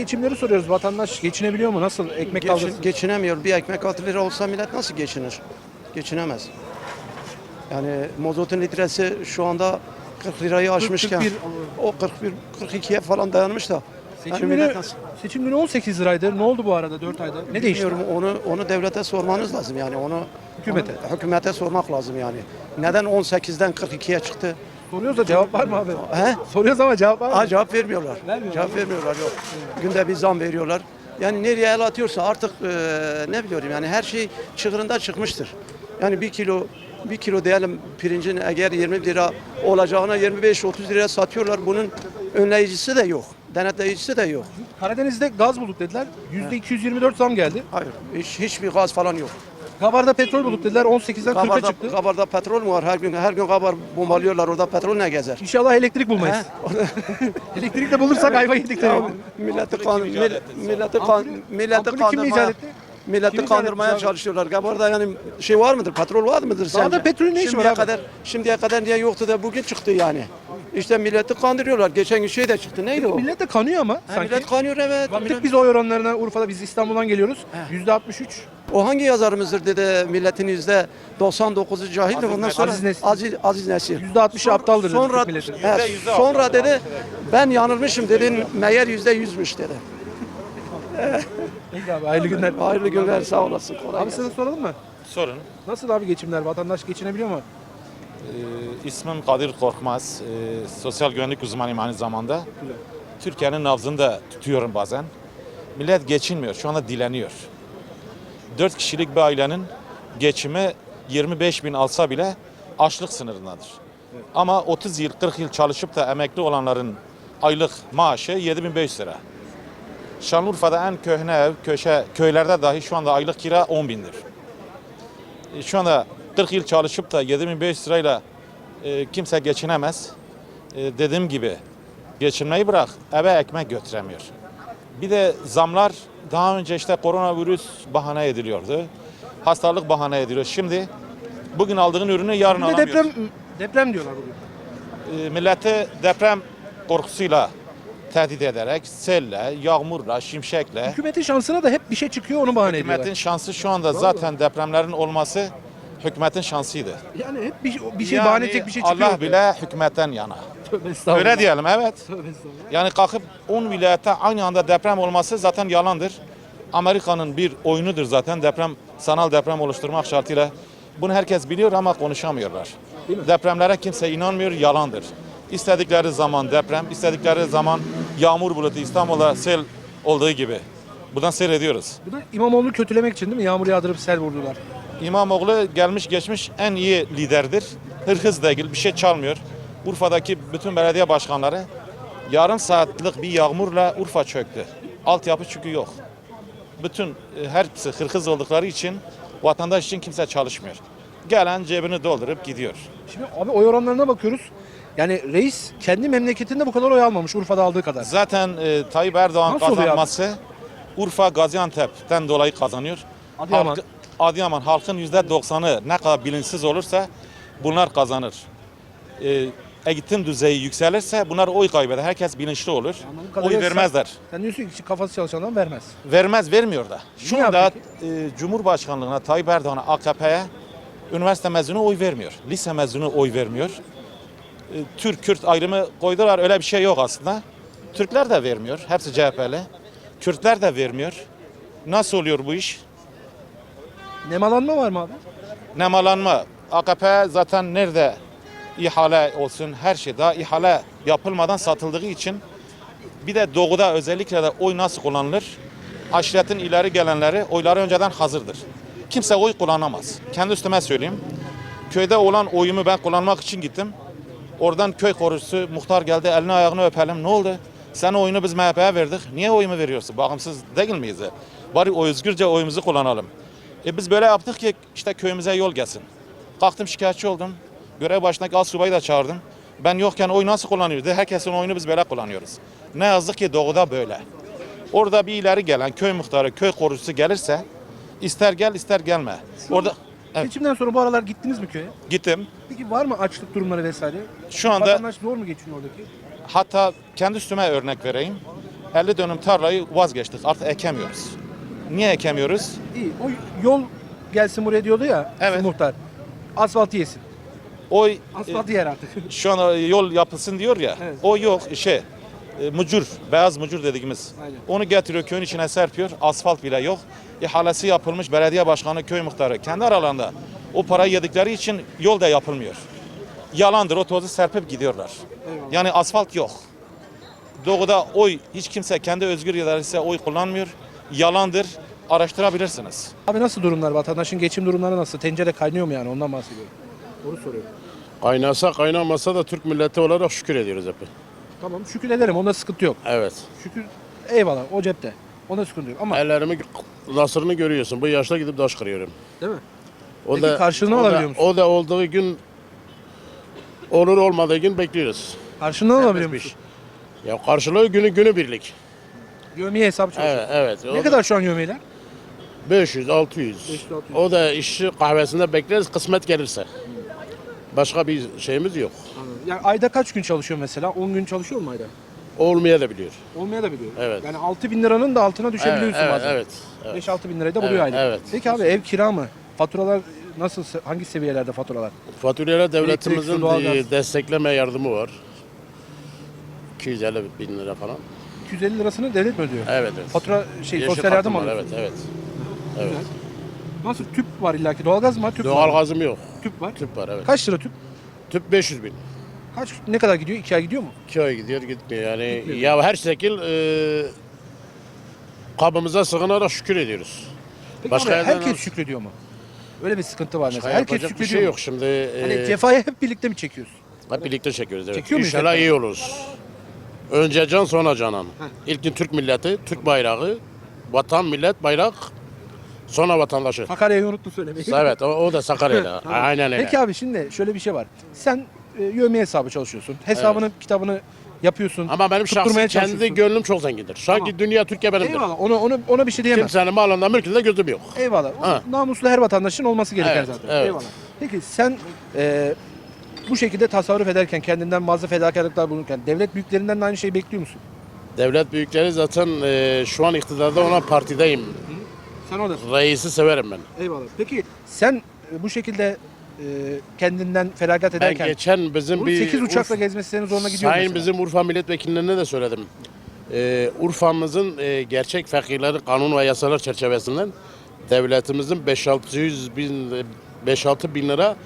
geçimleri soruyoruz. Vatandaş geçinebiliyor mu? Nasıl? Ekmek Geçin- kavgası. geçinemiyor. Bir ekmek 6 lira olsa millet nasıl geçinir? Geçinemez. Yani mazotun litresi şu anda 40 lirayı aşmışken 41 o 41 42'ye falan dayanmış da. Seçim yani günü, nasıl? seçim günü 18 liraydı. Ne oldu bu arada 4 ayda? Ne değişti? Bilmiyorum onu onu devlete sormanız lazım yani onu Hükümete. onu hükümete sormak lazım yani. Neden 18'den 42'ye çıktı? Soruyoruz da cevap var mı abi? He? Soruyoruz ama cevap var mı? Ha, cevap vermiyorlar. Vermiyorlar. Cevap vermiyorlar yok. Günde bir zam veriyorlar. Yani nereye el atıyorsa artık e, ne biliyorum yani her şey çığırında çıkmıştır. Yani bir kilo bir kilo diyelim pirincin eğer 20 lira olacağına 25-30 liraya satıyorlar. Bunun önleyicisi de yok. Denetleyicisi de yok. Karadeniz'de gaz bulduk dediler. %224 zam geldi. Hayır. Hiç, hiçbir gaz falan yok. Kabarda petrol bulduk dediler. 18'den 40'a Kabarda, çıktı. kabarda petrol mü var? Her gün her gün kabar bombalıyorlar. Orada petrol ne gezer? İnşallah elektrik bulmayız. Elektrik de bulursak ayva yedik tabii. Milleti kan, mil- milleti kan, milleti ampulü kim kandırmaya, icat etti? milleti icat kandırmaya çalışıyorlar. Kabarda yani şey var mıdır? Petrol var mıdır sence? Dağda petrolün ne işi var şimdiye abi? kadar şimdiye kadar niye yoktu da bugün çıktı yani. İşte milleti kandırıyorlar. Geçen gün şey de çıktı. Neydi o? Millet de kanıyor ama Ha, sanki. millet kanıyor evet. Baktık Millet- biz oy oranlarına Urfa'da biz İstanbul'dan geliyoruz. %63. O hangi yazarımızdır dedi milletin yüzde 99'u cahildir. Ondan sonra Aziz Nesin. Aziz, Aziz Nesin. %60'ı aptaldır dedi Sonra, Türk milleti. he, sonra dedi ben yanılmışım dedi meğer yüzde yüzmüş dedi. Peki abi hayırlı günler. Hayırlı günler sağ olasın. Kolay Abi sana soralım mı? Sorun. Nasıl abi geçimler? Vatandaş geçinebiliyor mu? Ee, ismim Kadir Korkmaz. Ee, sosyal güvenlik uzmanıyım aynı zamanda. Türkiye'nin nabzını da tutuyorum bazen. Millet geçinmiyor. Şu anda dileniyor. 4 kişilik bir ailenin geçimi 25 bin alsa bile açlık sınırındadır. Ama 30 yıl, 40 yıl çalışıp da emekli olanların aylık maaşı 7500 lira. Şanlıurfa'da en köhne ev, köşe, köylerde dahi şu anda aylık kira 10 bindir. E, Şu anda 40 yıl çalışıp da 7500 lirayla e, kimse geçinemez. E, dediğim gibi geçinmeyi bırak eve ekmek götüremiyor. Bir de zamlar daha önce işte koronavirüs bahane ediliyordu. Hastalık bahane ediliyor. Şimdi bugün aldığın ürünü yarın Bir de alamıyorsun. deprem deprem diyorlar bugün. E, milleti deprem korkusuyla tehdit ederek selle, yağmurla, şimşekle Hükümetin şansına da hep bir şey çıkıyor onu bahane hükümetin ediyorlar. şansı şu anda zaten depremlerin olması hükümetin şansıydı. Yani hep bir, bir şey bahane edecek bir şey çıkıyor. Allah bile hükümetten yana. Öyle diyelim evet. Yani kalkıp 10 vilayette aynı anda deprem olması zaten yalandır. Amerika'nın bir oyunudur zaten deprem sanal deprem oluşturmak şartıyla. Bunu herkes biliyor ama konuşamıyorlar. Depremlere kimse inanmıyor, yalandır. İstedikleri zaman deprem, istedikleri zaman yağmur bulutu İstanbul'da sel olduğu gibi. Buradan seyrediyoruz. Bu da İmamoğlu'nu kötülemek için değil mi? Yağmur yağdırıp sel vurdular. İmamoğlu gelmiş geçmiş en iyi liderdir. Hırhız değil, bir şey çalmıyor. Urfa'daki bütün belediye başkanları yarım saatlik bir yağmurla Urfa çöktü. Altyapı çünkü yok. Bütün e, hepsi hırhız oldukları için vatandaş için kimse çalışmıyor. Gelen cebini doldurup gidiyor. Şimdi abi oy oranlarına bakıyoruz. Yani reis kendi memleketinde bu kadar oy almamış Urfa'da aldığı kadar. Zaten e, Tayyip Erdoğan Nasıl kazanması Urfa Gaziantep'ten dolayı kazanıyor. Adıyaman. Halkı- Adıyaman halkın %90'ı ne kadar bilinçsiz olursa bunlar kazanır. E, eğitim düzeyi yükselirse bunlar oy kaybeder. Herkes bilinçli olur. Anladığım Oy vermezler. Sen diyorsun ki kafası çalışandan vermez. Vermez, vermiyor da. Şu Niye anda e, Cumhurbaşkanlığına Tayyip Erdoğan'a, AKP'ye üniversite mezunu oy vermiyor. Lise mezunu oy vermiyor. E, Türk, Kürt ayrımı koydular. Öyle bir şey yok aslında. Türkler de vermiyor. Hepsi CHP'li. Kürtler de vermiyor. Nasıl oluyor bu iş? Nemalanma var mı abi? Nemalanma. AKP zaten nerede ihale olsun her şey daha ihale yapılmadan satıldığı için bir de doğuda özellikle de oy nasıl kullanılır? Aşiretin ileri gelenleri oyları önceden hazırdır. Kimse oy kullanamaz. Kendi üstüme söyleyeyim. Köyde olan oyumu ben kullanmak için gittim. Oradan köy korucusu muhtar geldi elini ayağını öpelim. Ne oldu? Sen oyunu biz MHP'ye verdik. Niye oyumu veriyorsun? Bağımsız değil miyiz? Bari o özgürce oyumuzu kullanalım. E biz böyle yaptık ki işte köyümüze yol gelsin. Kalktım şikayetçi oldum. Görev başındaki az subayı da çağırdım. Ben yokken oy nasıl kullanıyoruz? dedi. Herkesin oyunu biz böyle kullanıyoruz. Ne yazık ki doğuda böyle. Orada bir ileri gelen köy muhtarı, köy korucusu gelirse ister gel ister gelme. Orada Evet. Seçimden sonra bu aralar gittiniz mi köye? gittim. Peki var mı açlık durumları vesaire? Şu anda Vatandaş zor mu geçiniyor oradaki? Hatta kendi üstüme örnek vereyim. 50 dönüm tarlayı vazgeçtik. Artık ekemiyoruz. Niye ekemiyoruz? İyi. O yol gelsin buraya diyordu ya Evet. muhtar. Asfaltı yesin. O e, Asfaltı yer artık. şu an yol yapılsın diyor ya. Evet. O yok şey e, mucur, beyaz mucur dediğimiz. Aynen. Onu getiriyor köyün içine serpiyor. Asfalt bile yok. İhalesi yapılmış belediye başkanı, köy muhtarı kendi aralarında o parayı yedikleri için yol da yapılmıyor. Yalandır o tozu serpip gidiyorlar. Eyvallah. Yani asfalt yok. Doğuda oy hiç kimse kendi özgür iradesiyle oy kullanmıyor. Yalandır. Araştırabilirsiniz. Abi nasıl durumlar? Vatandaşın geçim durumları nasıl? Tencere kaynıyor mu yani? Ondan bahsediyorum. Onu soruyorum. Kaynasa kaynamasa da Türk milleti olarak şükür ediyoruz hep. Tamam şükür ederim. Onda sıkıntı yok. Evet. Şükür eyvallah o cepte. Onda sıkıntı yok ama Ellerimi nasırını görüyorsun. Bu yaşta gidip taş kırıyorum. değil mi? O Peki karşılığını o da- alabiliyor musun? O da olduğu gün olur olmadığı gün bekliyoruz. Karşılığını alabiliyor musun? Ya karşılığı günü günü birlik. Yövmiye hesabı çalışıyor. Evet, evet. O Ne da kadar şu an yövmiyeler? 500, 600. 500, 600. O da işçi kahvesinde bekleriz kısmet gelirse. Başka bir şeyimiz yok. Yani ayda kaç gün çalışıyor mesela? 10 gün çalışıyor mu ayda? Olmaya da biliyor. Olmaya da biliyor. Evet. Yani 6 bin liranın da altına düşebiliyorsun evet, bazen. evet. evet. 5-6 bin lirayı da buluyor Evet, ayda. evet. Peki abi ev kira mı? Faturalar nasıl? Hangi seviyelerde faturalar? Faturayla devletimizin Elektrik, destekleme yardımı var. 250 bin lira falan. 250 lirasını devlet mi ödüyor? Evet, evet. Fatura şey Yeşil sosyal yardım alıyorsun. Evet, evet. Evet. Nasıl tüp var illaki? Doğalgaz mı? Tüp Doğal var. gazım yok. Tüp var. Tüp var evet. Kaç lira tüp? Tüp 500 bin. Kaç ne kadar gidiyor? 2 ay gidiyor mu? 2 ay gidiyor gitmiyor yani. Gitmiyor. Ya her şekil e, kabımıza sığınarak şükür ediyoruz. Peki Başka yerden herkes şükrediyor mu? Öyle bir sıkıntı var mesela. Başka Herkes yapacak bir şükrediyor şey mu? yok şimdi. E, Hani cefayı hep birlikte mi çekiyoruz? hep birlikte çekiyoruz evet. Çekiyor muyuz İnşallah iyi oluruz. Önce can sonra canan. İlkin Türk milleti, Türk bayrağı, vatan, millet, bayrak, sonra vatandaşı. Sakarya'yı unuttu söylemeyi. Evet o, o da Sakarya'da. Tamam. Aynen öyle. Peki abi şimdi şöyle bir şey var. Sen e, yövmiye hesabı çalışıyorsun. Hesabını, kitabını yapıyorsun. Ama benim tutturmaya şahsi kendi çalışıyorsun. gönlüm çok zengindir. Sanki Tamam. dünya Türkiye benimdir. Eyvallah. Ona, ona, ona bir şey diyemem. Kimsenin malında mülkünde gözüm yok. Eyvallah. O Ha. Namuslu her vatandaşın olması gereken Evet, zaten. evet. Eyvallah. Peki sen e, bu şekilde tasarruf ederken, kendinden bazı fedakarlıklar bulunurken devlet büyüklerinden de aynı şeyi bekliyor musun? Devlet büyükleri zaten e, şu an iktidarda olan partideyim. Sen oradasın. Reisi severim ben. Eyvallah. Peki sen e, bu şekilde e, kendinden feragat Ben ederken geçen bizim bunun bir 8 uçakla gezmesi senin zoruna gidiyor Sayın mesela. bizim Urfa milletvekillerine de söyledim. Ee, Urfa'mızın e, gerçek fakirleri kanun ve yasalar çerçevesinden devletimizin 5-600 bin 5-6 bin lira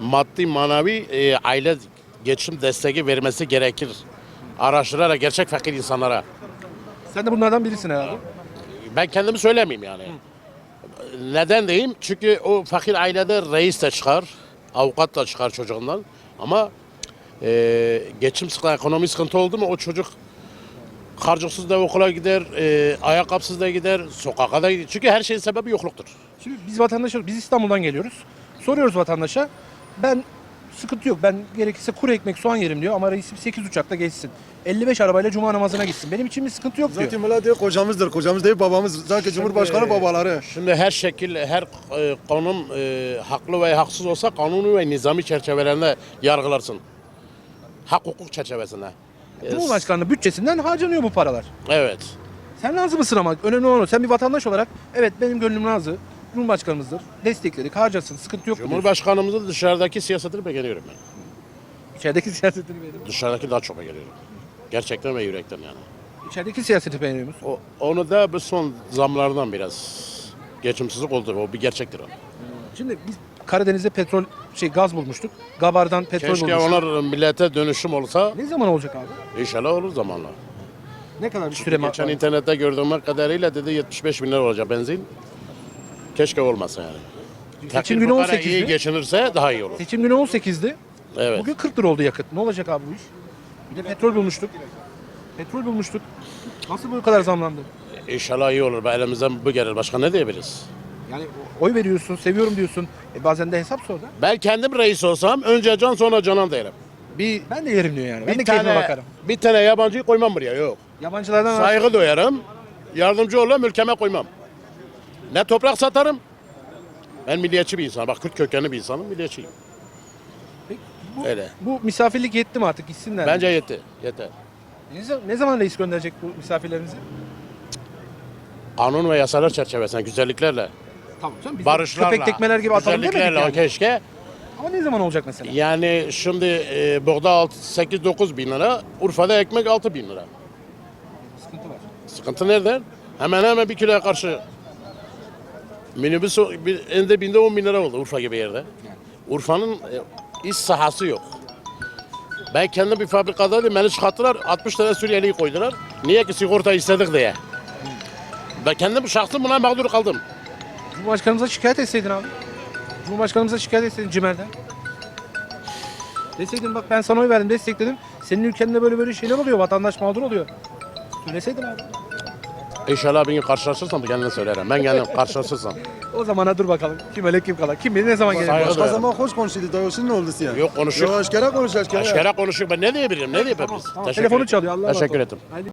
maddi manevi e, aile geçim desteği vermesi gerekir. Araştırarak gerçek fakir insanlara. Sen de bunlardan birisin herhalde. Ben kendimi söylemeyeyim yani. Neden diyeyim? Çünkü o fakir ailede reis de çıkar, avukat da çıkar çocuğundan. Ama e, geçim sıkıntı, ekonomi sıkıntı oldu mu o çocuk harcıksız da okula gider, e, ayakkabısız da gider, sokağa da gider. Çünkü her şeyin sebebi yokluktur. Şimdi biz vatandaşa, biz İstanbul'dan geliyoruz. Soruyoruz vatandaşa. Ben sıkıntı yok. Ben gerekirse kuru ekmek soğan yerim diyor ama reisim 8 uçakla geçsin. 55 arabayla cuma namazına gitsin. Benim için bir sıkıntı yok diyor. Zaten millet diyor kocamızdır. Kocamız değil babamız. Sanki Cumhurbaşkanı babaları. Şimdi her şekil, her e, kanun e, haklı ve haksız olsa kanuni ve nizami çerçevelerinde yargılarsın. Hak hukuk çerçevesinde. E, Cumhurbaşkanlığı bütçesinden harcanıyor bu paralar. Evet. Sen razı mısın ama önemli olan o. Sen bir vatandaş olarak evet benim gönlüm razı. Cumhurbaşkanımızdır. Destekledik, harcasın. Sıkıntı yok. Cumhurbaşkanımızın dışarıdaki siyasetini beğeniyorum ben. İçerideki siyasetini beğeniyor. Dışarıdaki daha çok beğeniyorum. Gerçekten ve yürekten yani. İçerideki siyaseti beğeniyor musun? O, onu da bu son zamlardan biraz geçimsizlik oldu. O bir gerçektir o. Şimdi biz Karadeniz'de petrol, şey gaz bulmuştuk. Gabar'dan petrol Keşke bulmuştuk. onlar millete dönüşüm olsa Ne zaman olacak abi? inşallah olur zamanla. Ne kadar bir süre Geçen internette gördüğüm kadarıyla dedi 75 bin lira olacak benzin. Keşke olmasa yani. Seçim Fakir günü fukara 18'di. iyi geçinirse daha iyi olur. Seçim günü 18'di. Evet. Bugün 40 lira oldu yakıt. Ne olacak abi bu iş? Bir de petrol bulmuştuk. Petrol bulmuştuk. Nasıl bu kadar zamlandı? İnşallah iyi olur. Elimizden bu gelir. Başka ne diyebiliriz? Yani oy veriyorsun, seviyorum diyorsun. E bazen de hesap sor da. Ben kendim reis olsam önce can sonra canan derim. Bir Ben de yerim diyor yani. Ben de bir keyfime tane, bakarım. bir tane yabancıyı koymam buraya yok. Yabancılardan Saygı duyarım. Yardımcı olurum ülkeme koymam. Ne toprak satarım. Ben milliyetçi bir insanım. Bak Kürt kökenli bir insanım. Milliyetçiyim. Peki, bu, Öyle. bu misafirlik yetti mi artık gitsinler? mi? Bence yetti. Yeter. Ne, zaman- ne zaman reis gönderecek bu misafirlerinizi? Kanun ve yasalar çerçevesinde güzelliklerle, Tamam canım. Biz de barışlarla, Köpek tekmeler gibi atalım demedik güzelliklerle yani. keşke. Ama ne zaman olacak mesela? Yani şimdi e, buğda 8-9 bin lira, Urfa'da ekmek 6 bin lira. Sıkıntı var. Sıkıntı nereden? Hemen hemen bir kiloya karşı minibüs o- bir, ende binde 10 bin lira oldu Urfa gibi yerde. Urfa'nın e, iş sahası yok. Ben kendim bir fabrikadaydım, beni çıkarttılar, 60 tane Suriyeli'yi koydular. Niye ki sigorta istedik diye. Ben kendim şahsım buna mağdur kaldım. Cumhurbaşkanımıza şikayet etseydin abi. Cumhurbaşkanımıza şikayet etseydin Cimer'den. Deseydin bak ben sana oy verdim destekledim. Senin ülkende böyle böyle şeyler oluyor. Vatandaş mağdur oluyor. Söyleseydin abi. İnşallah bir gün karşılaşırsam kendine söylerim. Ben kendim karşılaşırsam. O zamana dur bakalım. Kim öyle kim kala. Kim bilir ne zaman gelir. Başka duyarım. zaman hoş konuşuyordu. Daha şimdi ne oldu size? Yok konuşuyor. Yok aşkara konuş aşkara. Aşkara konuşuyor. Ben ne diyebilirim? Ne diyebilirim? Tamam, Teşekkür Telefonu çalıyor. Allah'a emanet Teşekkür ol. ederim. Haydi.